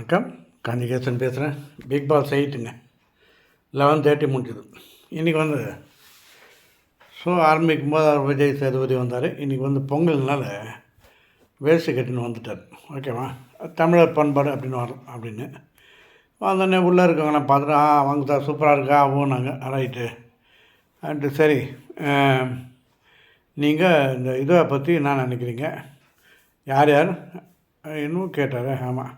வணக்கம். காஞ்சிகேசன் பேசுகிறேன் big Boss எயிட்டுங்க லெவன் தேர்ட்டி முடிஞ்சது. இன்றைக்கி வந்து ஷோ ஆரம்பிக்கும் போது அவர் விஜய் சேதுபதி வந்தார். இன்றைக்கி வந்து பொங்கல்னால வேஸ்ட்டு கட்டின்னு வந்துட்டார். ஓகேவா தமிழர் பண்பாடு அப்படின்னு வரும் அப்படின்னு. வந்தோடனே உள்ளே இருக்கவங்களாம் பார்த்துட்டு ஆ வாங்க சார் சூப்பராக இருக்கா ஆகும்னாங்க ரைட்டு அண்டு சரி. நீங்கள் இந்த இதை பற்றி என்ன நினைக்கிறீங்க? யார் யார்? இன்னும் கேட்டார். ஆமாம்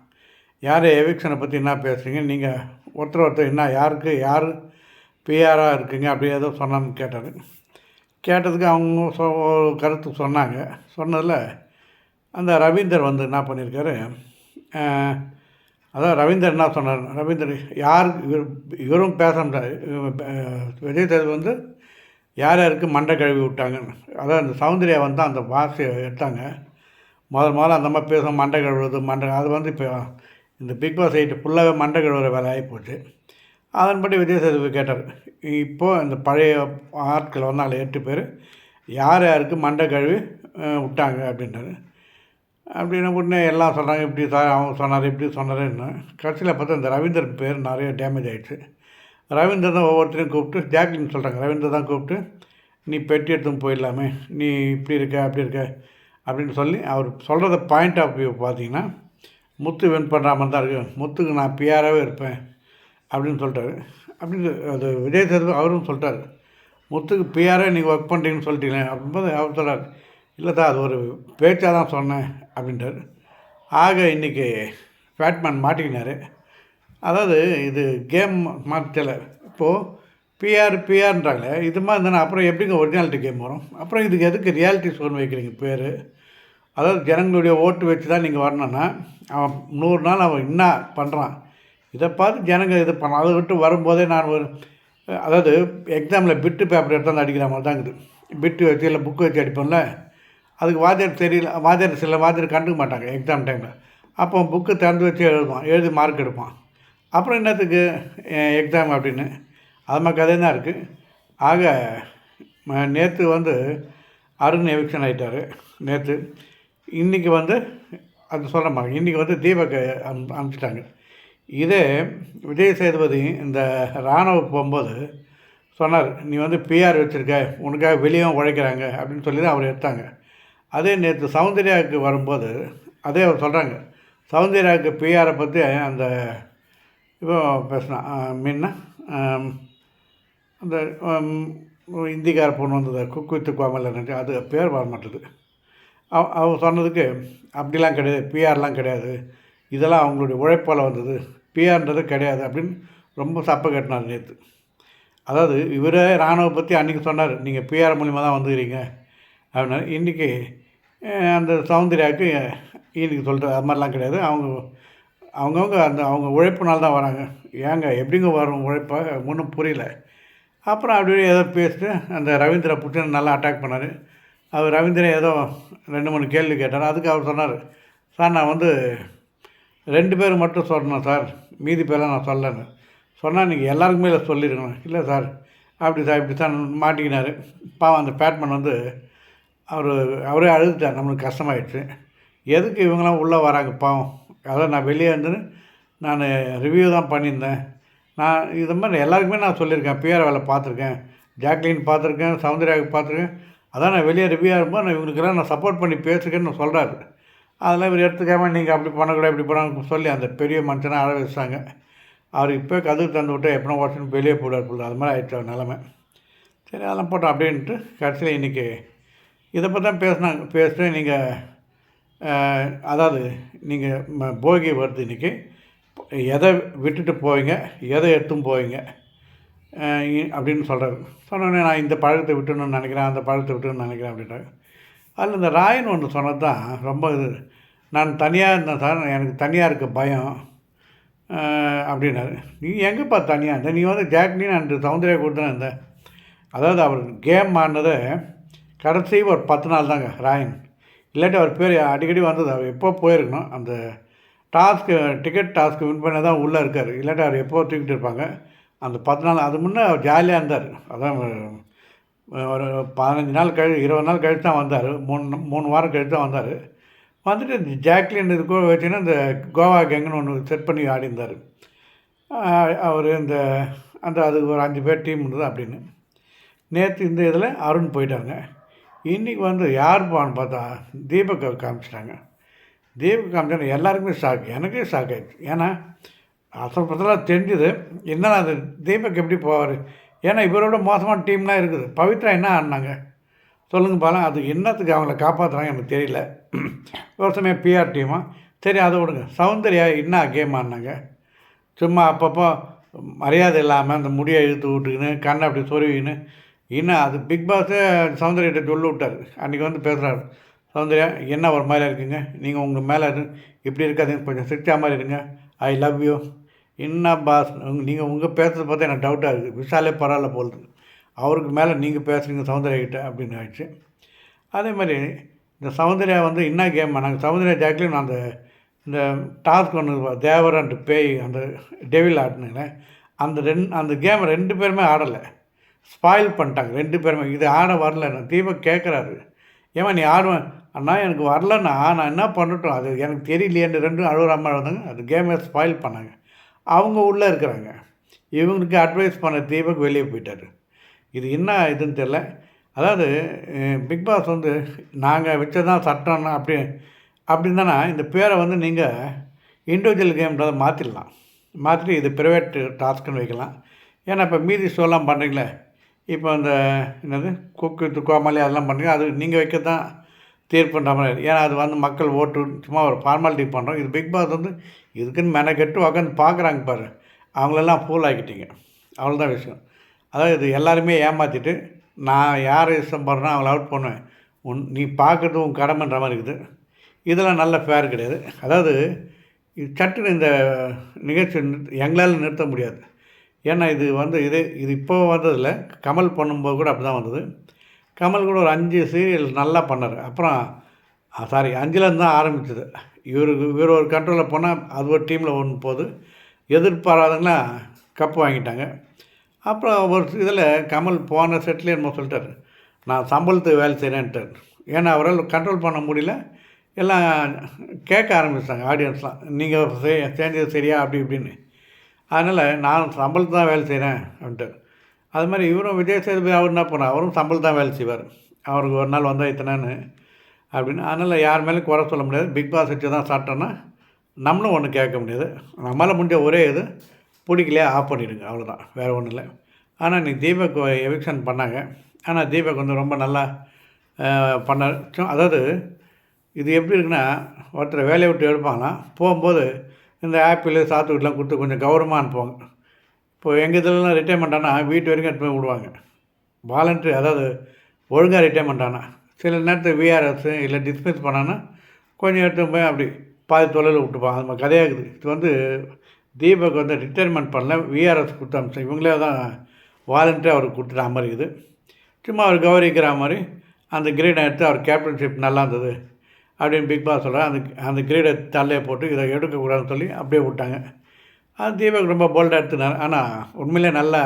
யார் எவிக்ஷனை பற்றி என்ன பேசுகிறீங்க நீங்கள் ஒருத்தர் ஒருத்தர் என்ன யாருக்கு யார் பிஆராக இருக்கீங்க? அப்படி ஏதோ சொன்னான்னு கேட்டார் கேட்டதுக்கு அவங்க சொ கருத்து சொன்னாங்க. சொன்னதில் அந்த ரவீந்தர் வந்து என்ன பண்ணியிருக்காரு? அதான் ரவீந்தர் என்ன சொன்னார்? ரவீந்தர் யார் இவர் இவரும் பேச முடியாது விஜய் சேதுபதி வந்து யார் யாருக்கு மண்டை கழுவி விட்டாங்க? அதான் அந்த சௌந்தர்யா வந்து அந்த வாசியை எடுத்தாங்க. முதல் முதல்ல அந்த மாதிரி பேசும் மண்டை கழுவுறது மண்டை அது வந்து இப்போ இந்த பிக் பாஸ் எயிட் ஃபுல்லாகவே மண்டை கழுவுற வேலை ஆகிப்போச்சு அதன்படி விஜயசேதுபதி கேட்டார். இப்போது இந்த பழைய ஆட்கள் வந்தாங்க எட்டு பேர் யார் யாருக்கு மண்டை கழுவி விட்டாங்க அப்படின்றாரு. அப்படின்னா உடனே எல்லாம் சொல்கிறாங்க இப்படி சார் அவங்க சொன்னார் இப்படி சொன்னாருன்னு கடைசியில் பார்த்தா இந்த ரவீந்தர் பேர் நிறைய டேமேஜ் ஆகிடுச்சு ரவீந்தர் தான் ஒவ்வொருத்தரையும் கூப்பிட்டு ஜாக்லின் சொல்கிறாங்க ரவீந்தர் தான் கூப்பிட்டு நீ பெட்டி எடுத்துன்னு போயிடலாமே நீ இப்படி இருக்க அப்படி இருக்க அப்படின்னு சொல்லி அவர் சொல்கிறத பாயிண்ட் ஆஃப் வியூ பார்த்தீங்கன்னா முத்து வின் பண்ணுற மாதிரி தான் இருக்குது முத்துக்கு நான் பிஆராகவே இருப்பேன் அப்படின்னு சொல்லிட்டாரு. அப்படின்னு அது விஜய் சேதுபதி அவரும் சொல்லிட்டார். முத்துக்கு பிஆரே நீங்கள் ஒர்க் பண்ணுறீங்கன்னு சொல்லிட்டீங்களே அப்படின்போது அவர் சொல்கிறார் இல்லை தான் அது ஒரு பேச்சாக தான் சொன்னேன் அப்படின்ட்டார் ஆக இன்றைக்கி பேட்மேன் மாட்டிக்கினார். அதாவது இது கேம் மாற்றலை இப்போது பிஆர் பிஆர்ன்றாங்களே இது மாதிரி இருந்தால் அப்புறம் எப்படிங்க ஒரிஜினாலிட்டி கேம் வரும்? அப்புறம் இதுக்கு எதுக்கு ரியாலிட்டி ஷோன்னு வைக்கிறீங்க பேர்? அதாவது ஜனங்களுடைய ஓட்டு வச்சு தான் நீங்கள் வரணுன்னா அவன் நூறு நாள் அவன் என்ன பண்ணுறான் இதை பார்த்து ஜனங்க இது பண்ணலாம் அதை விட்டு வரும்போதே நான் ஒரு அதாவது எக்ஸாமில் பிட்டு பேப்பர் எடுத்தாந்து அடிக்கிற மாதிரி தான் இருக்குது. பிட்டு வச்சு இல்லை புக்கு வச்சு அடிப்போம்ல. அதுக்கு வாத்தியார் தெரியல வாத்தியார் சில வாத்தியார் கண்டுக்க மாட்டாங்க எக்ஸாம் டைமில் அப்போ புக்கு திறந்து வச்சு எழுதுவான் எழுதி மார்க் எடுப்பான். அப்புறம் என்னத்துக்கு எக்ஸாம் அப்படின்னு. அது மாதிரி கதை தான் இருக்குது ஆக நேற்று வந்து அருண் எவிக்ஷன் ஆகிட்டார் நேற்று இன்றைக்கி வந்து அது சொல்ல மாட்டேங்க இன்றைக்கி வந்து தீபக் அனு அனுப்பிச்சிட்டாங்க. இதே விஜய் சேதுபதி இந்த ராணுவ போகும்போது சொன்னார் நீ வந்து பிஆர் வச்சுருக்க உனக்காக வெளியும் உழைக்கிறாங்க அப்படின்னு சொல்லி தான் அவர் எடுத்தாங்க. அதே நேற்று சௌந்தர்யாவுக்கு வரும்போது அதே அவர் சொல்கிறாங்க சௌந்தர்யாவுக்கு பிஆரை பற்றி அந்த இப்போ பேசினான் மீன்னா அந்த இந்திக்கார பொண்ணு வந்தது குக் வித்து கோமல் அது பேர் வர மாட்டுது அவ அவ சொன்னதுக்கு அப்படிலாம் கிடையாது பிஆர்லாம் கிடையாது. இதெல்லாம் அவங்களுடைய உழைப்பால் வந்தது. பிஆர்ன்றது கிடையாது அப்படின்னு ரொம்ப சப்பை கட்டினார் நேற்று அதாவது இவரே ராணுவ பற்றி அன்றைக்கி சொன்னார் நீங்கள் பிஆர் மூலிமா தான் வந்துக்கிறீங்க. அப்படின்னா. இன்றைக்கி அந்த சௌந்தர்யாவுக்கு இன்றைக்கி சொல்கிறார் அது மாதிரிலாம் கிடையாது. அவங்க அவங்கவுங்க அந்த அவங்க உழைப்புனால தான் வராங்க. ஏங்க எப்படிங்க வரும் உழைப்பாக ஒன்றும் புரியல. அப்புறம் அப்படியே ஏதோ பேசிட்டு அந்த ரவீந்திர புட்டின் நல்லா அட்டாக் பண்ணார். அவர் ரவீந்திரன் ஏதோ ரெண்டு மூணு கேள்வி கேட்டார். அதுக்கு அவர் சொன்னார் சார் நான் வந்து ரெண்டு பேர் மட்டும் சொல்லணும் சார். மீதி பேர்லாம் நான் சொல்லலைன்னு. சொன்னால் நீங்கள் எல்லாருக்குமே இதை சொல்லியிருக்கணும் இல்லை சார். அப்படி சார் இப்படி தான் மாட்டிக்கினார். பாவம் அந்த பேட்மேன் வந்து அவர் அவரே அழுதுட்டார். நம்மளுக்கு கஷ்டமாயிடுச்சு. எதுக்கு இவங்களாம் உள்ளே வராங்க பாவம். அதான் நான் வெளியே வந்து நான் ரிவ்யூ தான் பண்ணியிருந்தேன். நான் இது மாதிரி எல்லாருக்குமே நான் சொல்லியிருக்கேன். பிஆர் வேலை பார்த்துருக்கேன். ஜாக்லின் பார்த்துருக்கேன். சௌந்தர்யாவுக்கு பார்த்துருக்கேன். அதான் நான் வெளியே ரிவ்யூ இருப்போம் நான் இவங்களுக்கெல்லாம் நான் சப்போர்ட் பண்ணி பேசுகிறேன்னு சொல்கிறாரு அதெல்லாம் இவர் எடுத்துக்காம நீங்கள் அப்படி பண்ணக்கூடாது இப்படி பண்ண சொல்லி அந்த பெரிய மனுஷனை அழ வச்சாங்க. அவர் இப்போ கதவு தந்து விட்டு எப்படின்னா வருஷம் வெளியே போடுவார் போல அது மாதிரி ஆயிடுச்சு நிலமை. சரி அதெல்லாம் போட்டோம் அப்படின்ட்டு கடைசியில் இன்றைக்கி இதை பற்றி தான் பேசினாங்க. பேசிட்டு நீங்கள் அதாவது நீங்கள் போகி வருது இன்றைக்கி எதை விட்டுட்டு போவீங்க? எதை எடுத்தும் போவீங்க? அப்படின்னு சொல்கிறாரு சொன்னோடனே நான் இந்த பழத்தை விட்டுணும்னு நினைக்கிறேன் அந்த பழத்தை விட்டுணும்னு நினைக்கிறேன் அப்படின்றாரு அதில் இந்த ராயன் ஒன்று சொன்னது தான் ரொம்ப இது நான் தனியாக இருந்தேன் சார் எனக்கு தனியாக இருக்க பயம். அப்படின்னாரு. நீ எங்கேப்பா தனியாக இருந்த? நீ வந்து ஜாக்லின் நான் சௌந்தர்யா கூட தான் இருந்த அதாவது அவர் கேம் ஆடினது கடைசி ஒரு பத்து நாள் தாங்க ராயன். இல்லாட்டி அவர் பேர் அடிக்கடி வந்தது அவர் எப்போ போயிருக்கணும் அந்த டாஸ்க்கு டிக்கெட் டாஸ்க்கு வின் பண்ண தான் உள்ளே இருக்கார். இல்லாட்டி அவர் எப்போ தூக்கிட்டு இருப்பாங்க அந்த பத்து நாள் அது முன்னே அவர் ஜாலியாக இருந்தார். அதான் ஒரு பதினஞ்சு நாள் கழி இருபது நாள் கழித்து தான் வந்தார். மூணு மூணு வாரம் கழித்து தான் வந்தார். வந்துட்டு இந்த ஜாக்லின் இது கூட வச்சுன்னா இந்த கோவா கேங்குன்னு ஒன்று செட் பண்ணி ஆடிருந்தார் அவர் இந்த அந்த அதுக்கு ஒரு அஞ்சு பேர் டீம் இருந்தது அப்படின்னு. நேற்று இந்த இதில் அருண் போயிட்டாங்க. இன்றைக்கி வந்து யார் போவான்னு பார்த்தா தீபக் காமிச்சிட்டாங்க. தீபக் காமிச்சாங்க எல்லாருக்குமே ஷாக் எனக்கே ஷாக் ஆயிடுச்சு. ஏன்னா அசல் தெரிஞ்சுது என்ன அது தீபக் எப்படி போவார்? ஏன்னா இவரோட மோசமான டீம்லாம் இருக்குது. பவித்ரா என்ன ஆடினாங்க? சொல்லுங்கள் பாலம் அது என்னத்துக்கு அவங்கள காப்பாற்றுறாங்க எனக்கு தெரியல. ஒரு சமயம் பிஆர் டீமா சரி அதை விடுங்க. சௌந்தர்யா என்ன கேம் ஆடினாங்க? சும்மா அப்பப்போ மரியாதை இல்லாமல் அந்த முடியை இழுத்து விட்டுக்கின்னு கண்ணை அப்படி சொருவின்னு இன்னும் அது பிக் பாஸே சௌந்தர்யிட்ட சொல்லி விட்டார். அன்றைக்கி வந்து பேசுகிறாரு சௌந்தர்யா என்ன ஒரு மாதிரி இருக்குங்க? நீங்கள் உங்கள் மேலே இப்படி இருக்காதுங்க. கொஞ்சம் சிரிச்சா மாதிரி இருங்க. ஐ லவ் யூ என்ன பாஸ் நீங்கள் உங்கள் பேசுகிறத பார்த்தா எனக்கு டவுட்டாக இருக்குது. விஷாலே பரவாயில்ல போகுது அவருக்கு மேலே நீங்கள் பேசுகிறீங்க சௌந்தர்யா கிட்ட அப்படின்னு ஆயிடுச்சு. அதே மாதிரி இந்த சௌந்தர்யா வந்து என்ன கேம் நாங்கள் சௌந்தர்யா நான் அந்த இந்த டாஸ்க் ஒன்று தேவர் அண்ட் பேய் அந்த டெவில் ஆடினுங்களேன் அந்த ரெண்டு அந்த கேம் ரெண்டு பேருமே ஆடலை. ஸ்பாயில் பண்ணிட்டாங்க ரெண்டு பேருமே. இது ஆட வரல. நான் தீபக் கேட்குறாரு ஏமா நீ ஆடுவேன் அண்ணா எனக்கு வரலண்ணா. நான் என்ன பண்ணட்டும்? அது எனக்கு தெரியலையேன்னு ரெண்டும் அழுகிற மாதிரி வந்தாங்க. அது கேமை ஸ்பாயில் பண்ணாங்க. அவங்க உள்ளே இருக்கிறாங்க. இவங்களுக்கு அட்வைஸ் பண்ண தீபக் வெளியே போயிட்டார். இது என்ன இதுன்னு தெரில அதாவது பிக் பாஸ் வந்து நாங்கள் வச்சதான் சட்டம்னா அப்படி அப்படின்னா இந்த பேரை வந்து நீங்கள் இண்டிவிஜுவல் கேம்ன்றதை மாற்றிடலாம் மாற்றிட்டு இது ப்ரைவேட் டாஸ்க்குன்னு வைக்கலாம். ஏன்னா இப்போ மீதி ஷோலாம் பண்ணுறீங்களே இப்போ அந்த என்னது குக்கு துக்காமலி கோமாளி அதெல்லாம் பண்ணுறீங்க அது நீங்கள் வைக்க தான் தீர்ப்புன்ற மாதிரி. ஏன்னா அது வந்து மக்கள் ஓட்டு சும்மா ஒரு ஃபார்மாலிட்டி பண்ணுறோம் இது பிக் பாஸ் வந்து இதுக்குன்னு மெனக்கெட்டு உட்காந்து பார்க்குறாங்க பாரு. அவங்களெல்லாம் ஃபூல் ஆக்கிட்டீங்க. அவ்வளோதான் விஷயம். அதாவது இது எல்லாருமே ஏமாற்றிட்டு நான் யார் இஷ்டம் போடுறேனோ அவங்கள அவுட் பண்ணுவேன். உன் நீ பார்க்குறது உன் கடமைன்ற மாதிரி இருக்குது. இதெல்லாம் நல்ல ஃபேர் கிடையாது. அதாவது இது சட்டுன்னு இந்த நிகழ்ச்சி எங்களால் நிறுத்த முடியாது. ஏன்னா இது வந்து இது இது இப்போ வந்ததில்ல. கமல் பண்ணும்போது கூட அப்படி தான் வந்தது. கமல் கூட ஒரு அஞ்சு சீரியல் நல்லா பண்ணார். அப்புறம் சாரி அஞ்சுலேருந்து தான் ஆரம்பித்தது இவருக்கு இவர் ஒரு கண்ட்ரோலில் போனால் அது ஒரு டீமில் ஒன்று போகுது. எதிர்பாராதங்கன்னா கப்பு வாங்கிட்டாங்க. அப்புறம் ஒரு இதில் கமல் போன செட்டில் என்னமோ சொல்லிட்டார். நான் சம்பளத்துக்கு வேலை செய்கிறேன்ட்டார் ஏன்னா அவரால் கண்ட்ரோல் பண்ண முடியல. எல்லாம் கேட்க ஆரம்பிச்சிட்டாங்க ஆடியன்ஸ்லாம் நீங்கள் செஞ்சது சரியா? அப்படி இப்படின்னு. அதனால் நான் சம்பளத்து தான் வேலை செய்கிறேன் அப்படின்ட்டு அது மாதிரி இவரும் விஜய் சேதுபதி அவர் என்ன பண்ணார்? அவரும் சம்பளம் தான் வேலை செய்வார். அவருக்கு ஒரு நாள் வந்தால் இத்தனைன்னு அப்படின்னு. அதனால் யார் மேலேயும் குறை சொல்ல முடியாது. பிக் பாஸ் வச்சு தான் சாப்பிட்டோன்னா நம்மளும் ஒன்றும் கேட்க முடியாது. நம்மளால் முடிஞ்ச ஒரே இது பிடிக்கலையே ஆஃப் பண்ணிவிடுங்க அவ்வளோதான் வேறு ஒன்றும் இல்லை. ஆனால் இன்றைக்கி தீபக் எவிக்ஷன் பண்ணாங்க. ஆனால் தீபக் வந்து ரொம்ப நல்லா பண்ண அதாவது இது எப்படி இருக்குன்னா ஒருத்தர் வேலையை விட்டு எடுப்பாங்களாம் போகும்போது இந்த ஆப்பிள் சாத்துக்குட்டிலாம் கொடுத்து கொஞ்சம் கௌரவமாக அனுப்புவாங்க இப்போ எங்கள் இதிலலாம் ரிட்டைர்மெண்ட் ஆனால் வீட்டு வரைக்கும் எடுத்து போய் விடுவாங்க. வாலண்ட்ரி அதாவது ஒழுங்காக ரிட்டைர்மெண்ட் ஆனால் சில நேரத்தில் விஆர்எஸ் இல்லை டிஸ்மிஸ் பண்ணான்னா கொஞ்சம் எடுத்து போய் அப்படி பாதி தொழில் விட்டுப்பான் அது மாதிரி கதையாகுது. இது வந்து தீபக் வந்து ரிட்டைர்மெண்ட் பண்ணல விஆர்எஸ் கொடுத்த அம்சம் இவங்களே தான் வாலண்டியாக அவருக்கு கொடுத்துட்ட மாதிரி இருக்குது சும்மா அவர் கௌரவிக்கிற மாதிரி அந்த கிரீடை எடுத்து அவர் கேப்டன்ஷிப் நல்லா இருந்தது அப்படின்னு பிக் பாஸ் சொல்கிறார் அந்த அந்த கிரீடை தள்ளையை போட்டு இதை எடுக்கக்கூடாதுன்னு சொல்லி அப்படியே விட்டாங்க. அது தீபக் ரொம்ப போல்டாக எடுத்துனார். ஆனால் உண்மையிலே நல்ல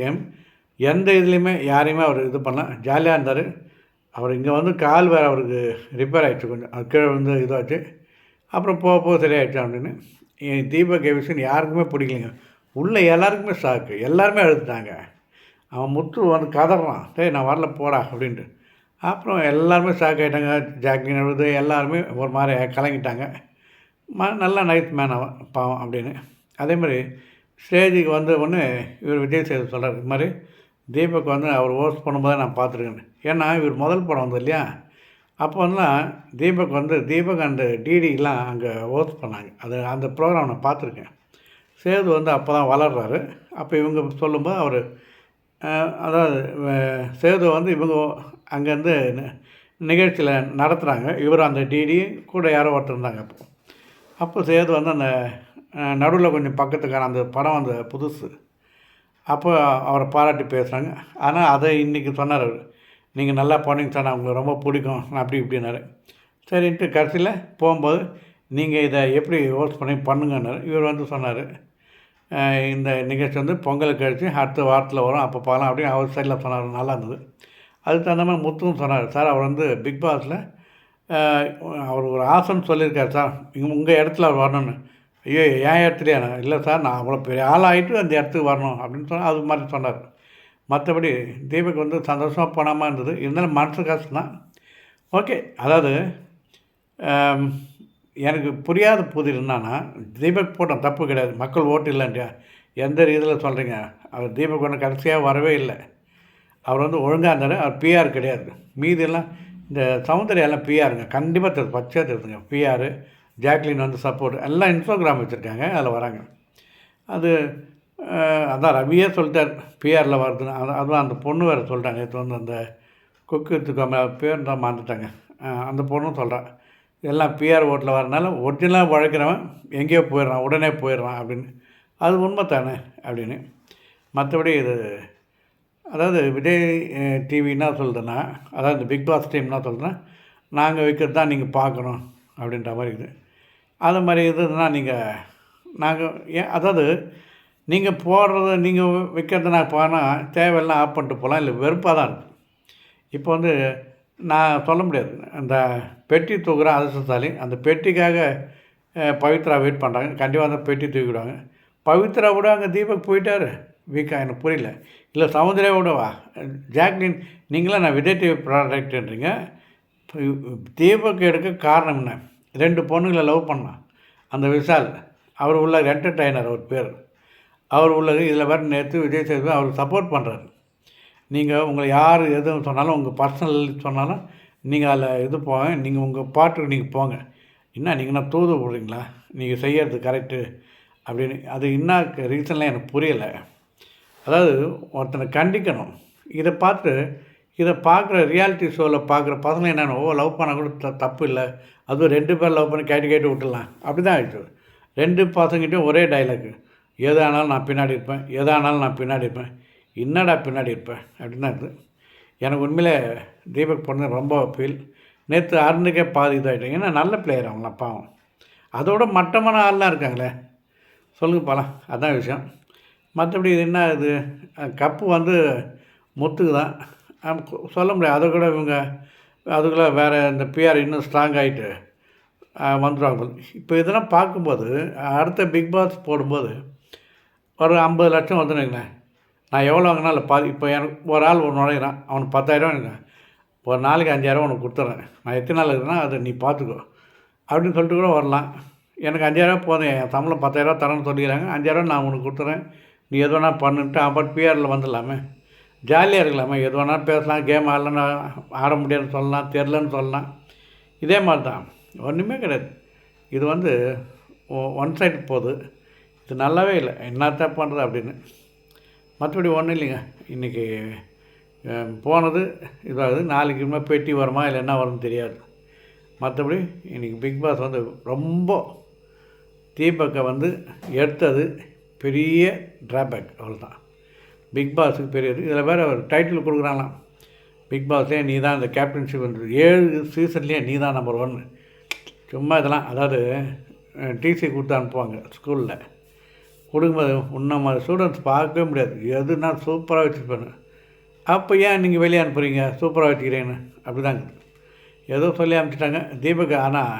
கேம் எந்த இதுலேயுமே யாரையுமே அவர் இது பண்ணலாம் ஜாலியாக இருந்தார். அவர் இங்கே வந்து கால் வேறு அவருக்கு ரிப்பேர் ஆகிடுச்சு கொஞ்சம். அது கீழே வந்து இதாச்சு. அப்புறம் போக போக சரியாயிடுச்சு அப்படின்னு. என் தீபக் கேவிஷன் யாருக்குமே பிடிக்கலைங்க. உள்ளே எல்லாருக்குமே ஷாக்கு எல்லாருமே அழுதுட்டாங்க. அவன் முத்து வந்து கதறான். டேய் நான் வரல போடா அப்படின்ட்டு. அப்புறம் எல்லாருமே ஷாக் ஆகிட்டாங்க ஜாக்கின் எழுது எல்லாருமே ஒரு மாதிரி கலங்கிட்டாங்க. ம நல்லா நைட் மேன் அவன் பாவம் அப்படின்னு. அதே மாதிரி ஸ்டேஜுக்கு வந்த உடனே இவர் விஜய் சேது சொல்கிறார் இது மாதிரி தீபக் வந்து அவர் ஹோஸ்ட் பண்ணும்போது நான் பார்த்துருக்கேன். ஏன்னா இவர் முதல் படம் வந்தது இல்லையா? அப்போ வந்து தீபக் வந்து தீபக் அண்டு டிடிலாம் அங்கே ஹோஸ்ட் பண்ணாங்க. அது அந்த ப்ரோக்ராம் நான் பார்த்துருக்கேன். சேது வந்து அப்போ தான் வளர்றாரு. அப்போ இவங்க சொல்லும்போது அவர் அதாவது சேது வந்து இவங்க அங்கேருந்து நிகழ்ச்சியில் நடத்துகிறாங்க. இவர் அந்த டிடி கூட யாரோ ஒருத்தர் இருந்தாங்க அப்போ. அப்போ சேது வந்து அந்த நடுவில் கொஞ்சம் பக்கத்துக்கான அந்த படம் அந்த புதுசு. அப்போ அவரை பாராட்டி பேசுகிறாங்க ஆனால் அதை இன்றைக்கி சொன்னார் அவர். நீங்கள் நல்லா போனீங்க சார் உங்களுக்கு ரொம்ப பிடிக்கும். அப்படி இப்படின்னாரு. சரின்ட்டு கடைசியில் போகும்போது நீங்கள் இதை எப்படி ஹோஸ்ட் பண்ணி பண்ணுங்கன்னாரு. இவர் வந்து சொன்னார் இந்த நிகழ்ச்சி வந்து பொங்கல் கழிச்சு அடுத்த வாரத்தில் வரும். அப்போ பார்க்கலாம். அப்படின்னு அவர் சைடில் சொன்னார். நல்லா இருந்தது. அதுக்கு தகுந்த மாதிரி முத்துவும் சொன்னார் சார் அவர் வந்து பிக் பாஸில் அவர் ஒரு ஆசைன்னு சொல்லியிருக்காரு சார். இங்கே உங்கள் இடத்துல அவர் வரணும்னு. ஐயோ என் இடத்துலையா இல்லை சார் நான் அவ்வளோ பெரிய ஆளாகிட்டு அந்த இடத்துக்கு வரணும் அப்படின்னு சொன்னால் அது மாதிரி சொன்னார். மற்றபடி தீபக் வந்து சந்தோஷமாக போனாமல் இருந்தது. இருந்தாலும் மனசு காசு தான் ஓகே. அதாவது எனக்கு புரியாத புதிர் என்னன்னா தீபக் போட்டோம் தப்பு கிடையாது. மக்கள் ஓட்டு இல்லைன்றியா? எந்த ரீதியில் சொல்கிறீங்க அவர் தீபக் ஒன்று கடைசியாக வரவே இல்லை. அவர் வந்து ஒழுங்காக இருந்தார். அவர் பிஆர் கிடையாது. மீதியெல்லாம் இந்த சௌந்தர்யாலாம் பிஆருங்க கண்டிப்பாக தெரியுது பச்சையாக தெரியுதுங்க. பிஆர் ஜாக்லின் வந்து சப்போர்ட் எல்லாம் இன்ஸ்டாகிராம் வச்சுருக்காங்க அதில் வராங்க. அது அதான் ரவியே சொல்லிட்டார் பிஆரில் வருதுன்னு அது அதுவும் அந்த பொண்ணு வேறு சொல்லிட்டாங்க. நேற்று வந்து அந்த குக்கு எடுத்துக்காம பேர் தான் மாந்துட்டாங்க அந்த பொண்ணும் சொல்கிறான் எல்லாம் பிஆர் ஓட்டில் வரனால ஒரிஜினலாக உழைக்கிறவன் எங்கேயோ போயிடுறான் உடனே போயிடுறான் அப்படின்னு. அது உண்மை தானே அப்படின்னு. மற்றபடி இது அதாவது விஜய் டிவி என்ன அதாவது இந்த பிக் பாஸ் டீம்னா என்ன நாங்கள் வைக்கிறது தான் நீங்கள் பார்க்கணும் அப்படின்ற மாதிரி இருக்குது அது மாதிரி இதுனால் நீங்கள் நாங்கள் ஏன் அதாவது நீங்கள் போடுறது நீங்கள் விற்கிறது நான் போனால் தேவையெல்லாம் ஆஃப் பண்ணிட்டு போகலாம். இல்லை வெறுப்பாக தான் இருக்குது இப்போ வந்து நான் சொல்ல முடியாது. அந்த பெட்டி தூக்குற அதிர்ஷ்டசாலி அந்த பெட்டிக்காக பவித்ரா வெயிட் பண்ணுறாங்க கண்டிப்பாக அந்த பெட்டி தூக்கிவிடுவாங்க பவித்ரா கூட அங்கே தீபக் போயிட்டார். வீக்கா எனக்கு புரியல. இல்லை சமுதிரா விடவா ஜாக்லின் நீங்களாம் நான் விஜய் டிவி ப்ராடக்ட்ன்றீங்க தீபக் எடுக்க காரணம் என்ன? ரெண்டு பொண்ணுங்களை லவ் பண்ணான். அந்த விஷால் அவர் உள்ள என்டர்டைனர் அவர் பேர். அவர் உள்ளது இதில் வேறு நேற்று விஜய் சேதுபதி அவர் சப்போர்ட் பண்ணுறாரு நீங்கள் உங்களை யார் எதுவும் சொன்னாலும் உங்கள் பர்சனல் சொன்னாலும் நீங்கள் அதில் இது போங்க நீங்கள் உங்கள் பாட்டுக்கு நீங்கள் போங்க. என்ன நீங்கள் என்ன தூது விடுறீங்களா நீங்கள் செய்யறது கரெக்டு அப்படின்னு. அது என்ன ரீசன்லாம் எனக்கு புரியலை. அதாவது ஒருத்தனை கண்டிக்கணும். இதை பார்த்து இதை பார்க்குற ரியாலிட்டி ஷோவில் பார்க்குற பசங்க என்னென்ன? ஓ லவ் பண்ணால் கூட த தப்பு இல்லை. அதுவும் ரெண்டு பேர் லவ் பண்ணி கேட்டு கேட்டு விட்டுலாம் அப்படி தான் ஆயிடுச்சு. ரெண்டு பசங்கிட்டையும் ஒரே டைலாக்கு எதானாலும் நான் பின்னாடி இருப்பேன். எதானாலும் நான் பின்னாடி இருப்பேன். என்னடா பின்னாடி இருப்பேன்? அப்படின்னு இருக்குது எனக்கு உண்மையிலே தீபக் பொண்ணு ரொம்ப ஃபீல் நேற்று அருணுக்கே பாதி இதாகிட்டேன் ஏன்னா நல்ல பிளேயர் அவங்களாம் பாவம். அதோட மட்டமான ஆள்லாம் இருக்காங்களே. சொல்லுங்க போகலாம் அதான் விஷயம். மற்றபடி இது என்ன இது கப்பு வந்து முத்துக்கு தான். சொல்ல முடியாது. அதை கூட இவங்க அதுக்குள்ளே வேறு இந்த பிஆர் இன்னும் ஸ்ட்ராங் ஆகிட்டு வந்துடுவாங்க இப்போ இதெல்லாம் பார்க்கும்போது அடுத்த பிக் பாஸ் போடும்போது ஒரு ஐம்பது லட்சம் வந்துடுங்களேன் நான் எவ்வளோ வாங்கினாலும் பாதி இப்போ எனக்கு ஒரு ஆள் ஒரு நுழையிறான். அவனுக்கு பத்தாயிரம் எனக்கு ஒரு நாளைக்கு அஞ்சாயிரம் உனக்கு கொடுத்துட்றேன் நான் எத்தனை நாள் இருக்கிறேன்னா அதை நீ பார்த்துக்கோ. அப்படின்னு சொல்லிட்டு கூட வரலாம். எனக்கு அஞ்சாயிரம் போதும். என் சம்பளம் பத்தாயிரரூவா தரேன்னு சொல்லிக்கிறாங்க. அஞ்சாயிரம் நான் உனக்கு கொடுத்துறேன். நீ எது வேணால் பண்ணுன்ட்டு அப்புறம் பிஆரில் வந்துடலாமே. ஜாலியாக இருக்கலாமா. எது வேணாலும் பேசலாம் கேம் ஆடலன்னா ஆட முடியாதுன்னு சொல்லலாம் தெரிலன்னு சொல்லலாம். இதே மாதிரி தான். ஒன்றுமே கிடையாது. இது வந்து ஒன் சைடு போகுது. இது நல்லாவே இல்லை. என்னத்தான் பண்ணுறது அப்படின்னு. மற்றபடி ஒன்றும் இல்லைங்க. இன்றைக்கி போனது இதாகுது நாளைக்கு இனிமேல் பெட்டி வருமா இல்லை என்ன வரும்னு தெரியாது. மற்றபடி இன்றைக்கி பிக் பாஸ் வந்து ரொம்ப தீபக்கை வந்து எடுத்தது பெரிய ட்ராபேக் அவ்வளோதான் பிக் பாஸுக்கு பெரியது இதில் வேறு ஒரு டைட்டில் கொடுக்குறாங்களாம். பிக் பாஸ்லேயே நீ தான் இந்த கேப்டன்ஷிப் வந்து ஏழு சீசன்லேயே நீ தான் நம்பர் ஒன்று சும்மா இதெல்லாம் அதாவது டிசி கொடுத்து அனுப்புவாங்க ஸ்கூலில் கொடுக்கும்போது உன்ன மாதிரி ஸ்டூடெண்ட்ஸ் பார்க்கவே முடியாது. எதுனா சூப்பராக வச்சுருப்பேன் அப்போ ஏன் நீங்கள் வெளியே அனுப்புகிறீங்க சூப்பராக வச்சுக்கிறீங்கன்னு அப்படி தான் ஏதோ சொல்லி அனுப்பிச்சிட்டாங்க. தீபக் ஆனால்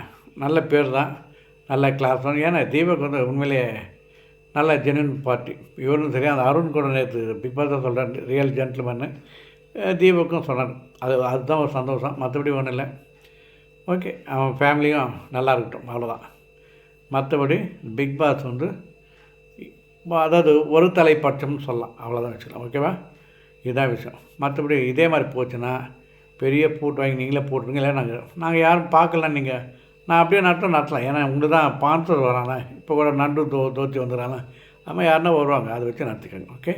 நல்ல பேர் தான். நல்ல கிளாஸ் தான். ஏன்னா தீபக் வந்து உண்மையிலேயே நல்ல ஜென்யூன் பார்ட்டி இவரும் சரி அந்த அருண் கூட நேற்று பிக் பாஸ் தான் சொல்கிறேன் ரியல் ஜென்டில்மேன்னு தீபக்கும் சொன்னார். அது அதுதான் ஒரு சந்தோஷம். மற்றபடி ஒன்றும் இல்லை. ஓகே அவன் ஃபேமிலியும் நல்லா இருக்கட்டும். அவ்வளோதான் மற்றபடி பிக் பாஸ் வந்து அதாவது ஒரு தலைப்பட்சம்னு சொல்லலாம். அவ்வளோதான் வச்சுக்கலாம். ஓகேவா இதுதான் விஷயம். மற்றபடி இதே மாதிரி போச்சுன்னா பெரிய பூட்டு வாங்கி நீங்களே போட்டுருங்க. இல்லை நாங்கள் நாங்கள் யாரும் பார்க்கலாம் நீங்கள் நான் அப்படியே நட்டம் நடத்தலாம் ஏன்னா உங்களுக்கு தான் ஸ்பான்சர் வரானே இப்போ கூட நண்டு தோ தோற்றி வந்துடுறாங்க நம்ம யாருன்னா வருவாங்க அதை வச்சு நடத்திக்கோங்க ஓகே?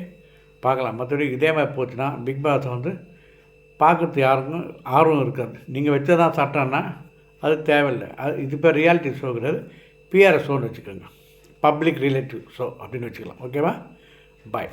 பார்க்கலாம். மற்றபடி இதே மாதிரி போச்சுன்னா பிக் பாஸ் வந்து பார்க்குறது யாருக்கும் ஆர்வம் இருக்காது. நீங்கள் வச்சதான் சட்டம்னா அது தேவையில்லை. அது இது பேர் ரியாலிட்டி ஷோ கிடையாது. பிஆர்எஸ் ஷோன்னு வச்சுக்கோங்க. பப்ளிக் ரிலேட்டிவ் ஷோ அப்படின்னு வச்சுக்கலாம். ஓகேவா? பாய்